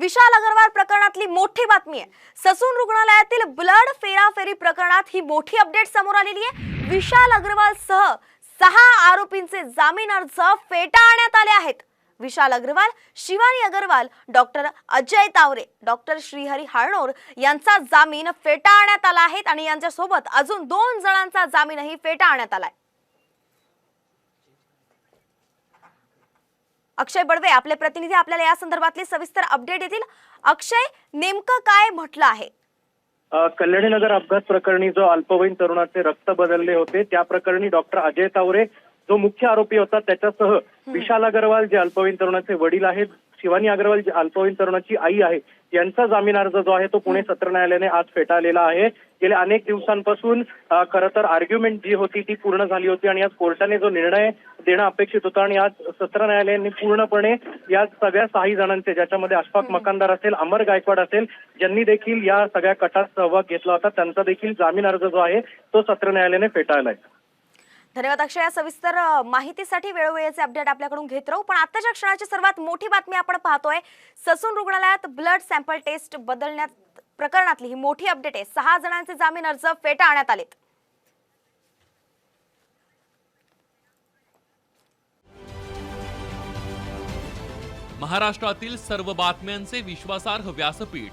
विशाल अग्रवाल प्रकरणातली मोठी बातमी आहे. ससून रुग्णालयातील ब्लड फेराफेरी प्रकरणात ही मोठी अपडेट समोर आलेली आहे. विशाल अग्रवाल सह सहा आरोपींचे जामीन अर्ज फेटाळण्यात आले आहेत. विशाल अग्रवाल शिवानी अग्रवाल डॉक्टर अजय तावरे डॉक्टर श्रीहरी हाळणोर यांचा जामीन फेटाळण्यात आला आहे आणि यांच्यासोबत अजून दोन जणांचा जामीनही फेटाळण्यात आलाय. अक्षय बडवे आपले प्रतिनिधी आपल्याला या संदर्भातले सविस्तर अपडेट देतील. अक्षय नेमकं काय म्हटलं आहे? अ, कल्याणी नगर अपघात प्रकरणी जो अल्पवयीन तरुणाचे रक्त बदलले होते त्या प्रकरणी डॉक्टर अजय तावरे जो मुख्य आरोपी होता त्याच्यासह विशाल अग्रवाल जे अल्पवयीन तरुणाचे वडील आहेत शिवानी अग्रवाल जे अल्पवयीन तरुणाची आई आहे यांचा जामीन अर्ज जो आहे तो पुणे सत्र न्यायालयाने आज फेटाळलेला आहे. गेल्या अनेक दिवसांपासून खरं तर आर्ग्युमेंट जी होती ती पूर्ण झाली होती आणि आज कोर्टाने जो निर्णय देणं अपेक्षित होता आणि आज सत्र न्यायालयाने पूर्णपणे या सगळ्या सहा जणांचे ज्याच्यामध्ये अशफाक मकानदार असेल अमर गायकवाड असेल ज्यांनी देखील या सगळ्या कटात सहभाग घेतला होता त्यांचा देखील जामीन अर्ज जो आहे तो सत्र न्यायालयाने फेटाळलाय. धन्यवाद अक्षय. या सविस्तर माहितीसाठी वेळोवेळीचे अपडेट आपल्याकडून घेत राहू. पण आताच्या क्षणाची सर्वात मोठी बातमी आपण पाहतोय ससून रुग्णालयात ब्लड सॅम्पल टेस्ट बदलण्यात प्रकरणातली ही मोठी अपडेट आहे. सहा जणांचे जामीन अर्ज फेटाळण्यात आलेत. महाराष्ट्रातील सर्व बातम्यांचे विश्वासार्ह व्यासपीठ.